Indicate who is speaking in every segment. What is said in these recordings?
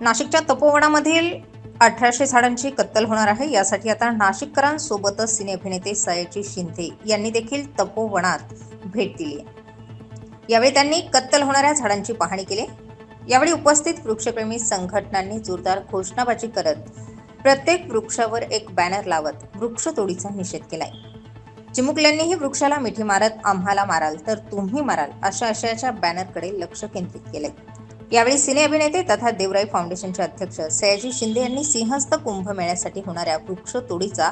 Speaker 1: नाशिकच्या तपोवनामधील अठराशे झाडांची कत्तल होणार आहे. यासाठी आता नाशिककरांसोबतच सिनेअभिनेते सयाजी शिंदे यांनी देखील तपोवनात भेट दिली आहे. यावेळी त्यांनी कत्तल होणाऱ्या झाडांची पाहणी केली यावेळी उपस्थित वृक्षप्रेमी संघटनांनी जोरदार घोषणाबाजी करत प्रत्येक वृक्षावर एक बॅनर लावत वृक्षतोडीचा निषेध केलाय. चिमुकल्यांनीही वृक्षाला मिठी मारत आम्हाला माराल तर तुम्ही माराल अशा आशयाच्या बॅनरकडे लक्ष केंद्रित केलंय. यावेळी सिने अभिनेते तथा देवराई फाउंडेशनचे अध्यक्ष सयाजी शिंदे यांनी सिंहस्थ कुंभ मेळ्यासाठी होणाऱ्या वृक्षतोडीचा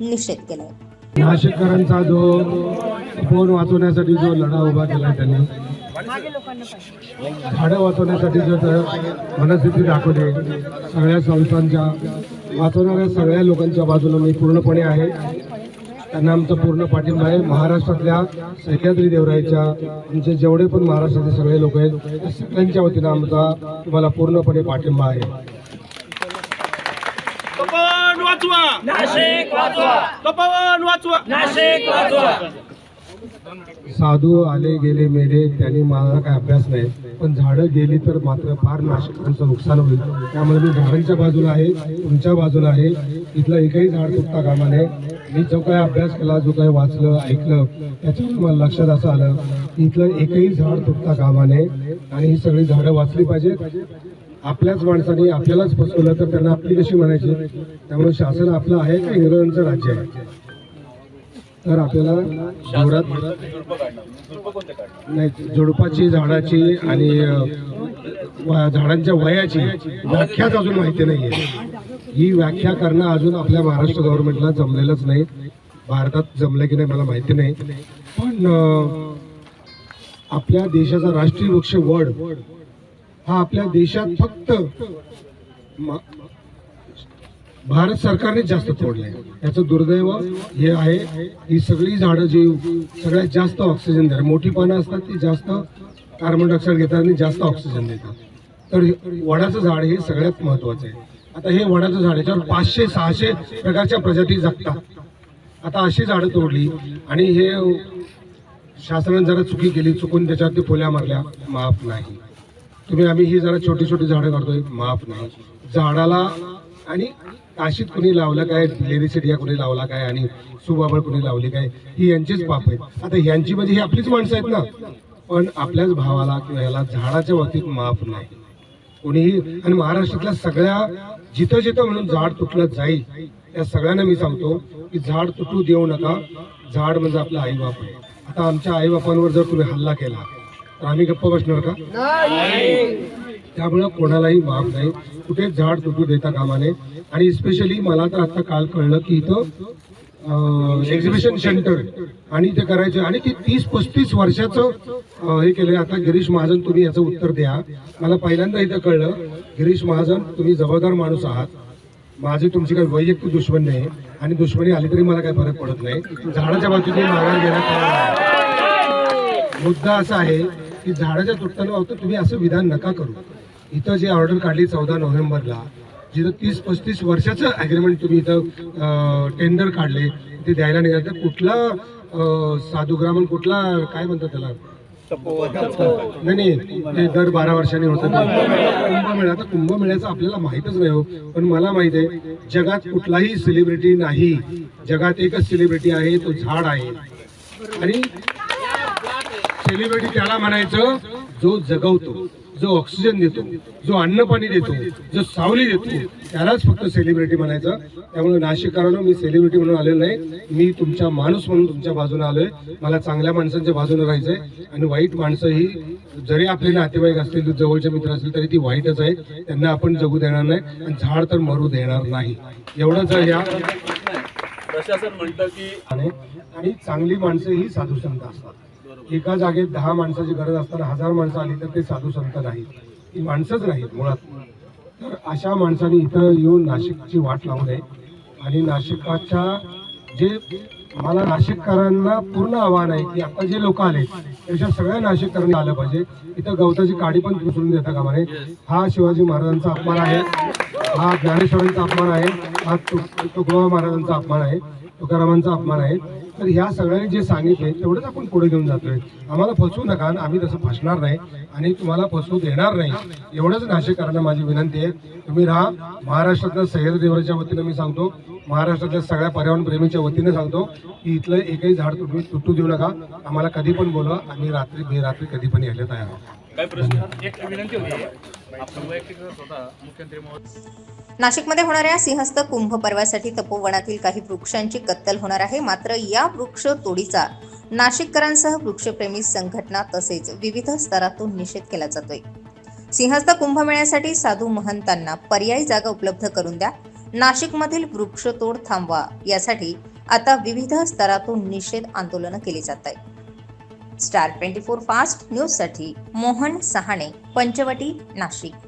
Speaker 1: निषेध केलाय
Speaker 2: नाशिककरांचा जो फोन वाचवण्यासाठी जो लढा उभा केला त्यांनी झाडं वाचवण्यासाठी जो मनस्थिती दाखवली सगळ्या संस्थांच्या वाचवणाऱ्या सगळ्या लोकांच्या बाजूला मी पूर्णपणे आहे. त्यांना आमचा पूर्ण पाठिंबा आहे. महाराष्ट्रातल्या सह्याद्री देवराईच्या आमचे जेवढे पण महाराष्ट्रातले सगळे लोक आहेत त्या सगळ्यांच्या वतीनं आमचा तुम्हाला पूर्णपणे पाठिंबा आहे.
Speaker 3: तपन वाचवा.
Speaker 4: नाशिक वाचवा.
Speaker 3: तपन वाचवा.
Speaker 4: नाशिक वाचवा.
Speaker 2: साधू आले गेले मेले त्यांनी मला काय अभ्यास नाही. पण झाडं गेली तर मात्र फार नाशिकांचं नुकसान होईल. त्यामुळे मी झाडांच्या बाजूला आहे तुमच्या बाजूला आहे. इथलं एकही झाड तुटता कामा नये. मी जो काही अभ्यास केला जो काही वाचलं ऐकलं त्याच्यावर मला लक्षात असं आलं की इथलं एकही झाड तुटता कामा नये. आणि ही सगळी झाडं वाचली पाहिजेत. आपल्याच माणसाने आपल्यालाच फसवलं तर त्यांना आपली कशी म्हणायची? त्यामुळे शासन आपलं आहे का इंग्रजांचं राज्य आहे? तर आपल्याला जोरात नाही झुडपाची झाडाची आणि झाडांच्या वयाची व्याख्याच अजून माहिती नाही आहे ही व्याख्या करणं अजून आपल्या महाराष्ट्र गव्हर्नमेंटला जमलेलंच नाही. भारतात जमलं की नाही मला माहिती नाही. पण आपल्या देशाचा राष्ट्रीय वृक्ष वड हा आपल्या देशात फक्त भारत सरकारने जास्त तोडलंय. याचं दुर्दैव हे आहे ही सगळी झाडं जी सगळ्यात जास्त ऑक्सिजन देतात. मोठी पानं असतात ती जास्त कार्बन डायऑक्साईड घेतात आणि जास्त ऑक्सिजन देतात. तर वडाचं झाड हे सगळ्यात महत्वाचं आहे. आता हे वडाचं झाड याच्यावर पाचशे सहाशे प्रकारच्या प्रजाती जगतात. आता अशी झाडं तोडली आणि हे शासनाने जरा चुकी केली चुकून त्याच्यावरती फुल्या मारल्या माफ नाही. तुम्ही आम्ही ही जरा छोटी छोटी झाडं करतोय माफ नाही. झाडाला आणि काशीत कुणी लावलं काय लेरिसिडिया कुणी लावला काय आणि सुबाबळ कुणी लावली काय ही यांचीच पाप आहेत. आता यांची म्हणजे ही आपलीच माणसं आहेत ना. पण आपल्याच भावाला किंवा ह्याला झाडाच्या बाबतीत माफ नाही. कोणीही आणि महाराष्ट्रातल्या सगळ्या जिथं जिथं म्हणून झाड तुटलं जाईल त्या सगळ्यांना मी सांगतो की झाड तुटू देऊ नका. झाड म्हणजे आपलं आईबाप आहे. आता आमच्या आईबापांवर जर तुम्ही हल्ला केला तर आम्ही गप्प बसणार का? त्यामुळं कोणालाही माफ नाही. कुठे झाड तुटू देता कामाने. आणि स्पेशली मला तर आता काल कळलं की इथं एक्झिबिशन सेंटर आणि ते करायचं. आणि ते तीस पस्तीस वर्षाचं हे केलं आता गिरीश महाजन तुम्ही याचं उत्तर द्या. मला पहिल्यांदा इथं कळलं गिरीश महाजन तुम्ही जबाबदार माणूस आहात. माझी तुमची काही वैयक्तिक दुश्मन नाही. आणि दुश्मनी आली तरी मला काही फरक पडत नाही. झाडाच्या बाजूने माघार घेण्यात मुद्दा असा आहे की झाडाच्या तुटताना होतं तुम्ही असं विधान नका करू. इथं जी ऑर्डर काढली चौदा नोव्हेंबरला जिथं तीस पस्तीस वर्षाचं ॲग्रीमेंट तुम्ही इथं टेंडर काढले ते द्यायला निघाल. तर कुठला साधुग्रामन कुठला काय म्हणतात त्याला? नाही नाही ते दर बारा वर्षांनी होतं कुंभमेळा आता कुंभमेळ्याचं आपल्याला माहीतच नाही हो. पण मला माहीत आहे जगात कुठलाही सेलिब्रिटी नाही. जगात एकच सेलिब्रिटी आहे तो झाड आहे. आणि सेलिब्रिटी त्याला म्हणायचं जो जगवतो. जो ऑक्सिजन देतो जो अन्न पाणी देतो जो सावली देतो त्यालाच फक्त सेलिब्रिटी म्हणायचं. त्यामुळे नाशिककारांनो मी सेलिब्रिटी म्हणून आलेलो नाही. मी तुमच्या माणूस म्हणून तुमच्या बाजूने आलोय. मला चांगल्या माणसांच्या बाजूने राहायचंय. आणि वाईट माणसं ही जरी आपले नातेवाईक असतील जवळचे मित्र असतील तरी ती वाईटच आहे त्यांना आपण जगू देणार नाही आणि झाड तर मरू देणार नाही. एवढंच आहे या.
Speaker 3: प्रशासन म्हणतं की
Speaker 2: आणि आणि चांगली माणसं ही साधू संत असतात. एका जागेत दहा माणसाची गरज असताना हजार माणसं आली तर ते साधू संत नाहीत. ती माणसंच नाहीत मुळात. तर अशा माणसांनी इथं येऊन नाशिकची वाट लावू नये. आणि नाशिकाच्या जे मला नाशिककरांना पूर्ण आव्हान आहे की आता जे लोक आले त्याच्या सगळ्या नाशिककरांनी आलं पाहिजे. इथं गवताची काडी पण उचलून देता का म्हणे हा शिवाजी महाराजांचा अपमान आहे. हा ज्ञानेश्वरांचा अपमान आहे. हा तुकोबा महाराजांचा अपमान आहे. तुकारामांचा अपमान आहे. तर ह्या सगळ्यांनी जे सांगितले तेवढंच आपण पुढे घेऊन जातोय. आम्हाला फसवू नका आणि आम्ही तसं फसणार नाही आणि तुम्हाला फसवू देणार नाही. एवढंच नाशिककरांना माझी विनंती आहे. तुम्ही राहा. महाराष्ट्रातल्या सह्याद्री वतीनं मी सांगतो. महाराष्ट्रातल्या सगळ्या पर्यावरण प्रेमीच्या वतीनं सांगतो की इथलं एकही झाड तुम्ही तुटू देऊ नका. आम्हाला कधी पण बोलवा. आम्ही रात्री बेरात्री कधी पण यायला तयार आहोत.
Speaker 3: काय प्रश्न? एक विनंती होती.
Speaker 1: नाशिकमध्ये होणाऱ्या सिंहस्थ कुंभ पर्वासाठी तपोवनातील काही वृक्षांची कत्तल होणार आहे. मात्र या वृक्ष तोडीचा नाशिककरांसह वृक्षप्रेमी संघटना तसेच विविध स्तरातून निषेध केला जातोय. सिंहस्थ कुंभमेळ्यासाठी साधू महंतांना पर्यायी जागा उपलब्ध करून द्या. नाशिकमधील वृक्षतोड थांबवा. यासाठी आता विविध स्तरातून निषेध आंदोलनं केली जात आहेत. स्टार ट्वेंटी फोर फास्ट न्यूजसाठी मोहन सहाणे पंचवटी नाशिक.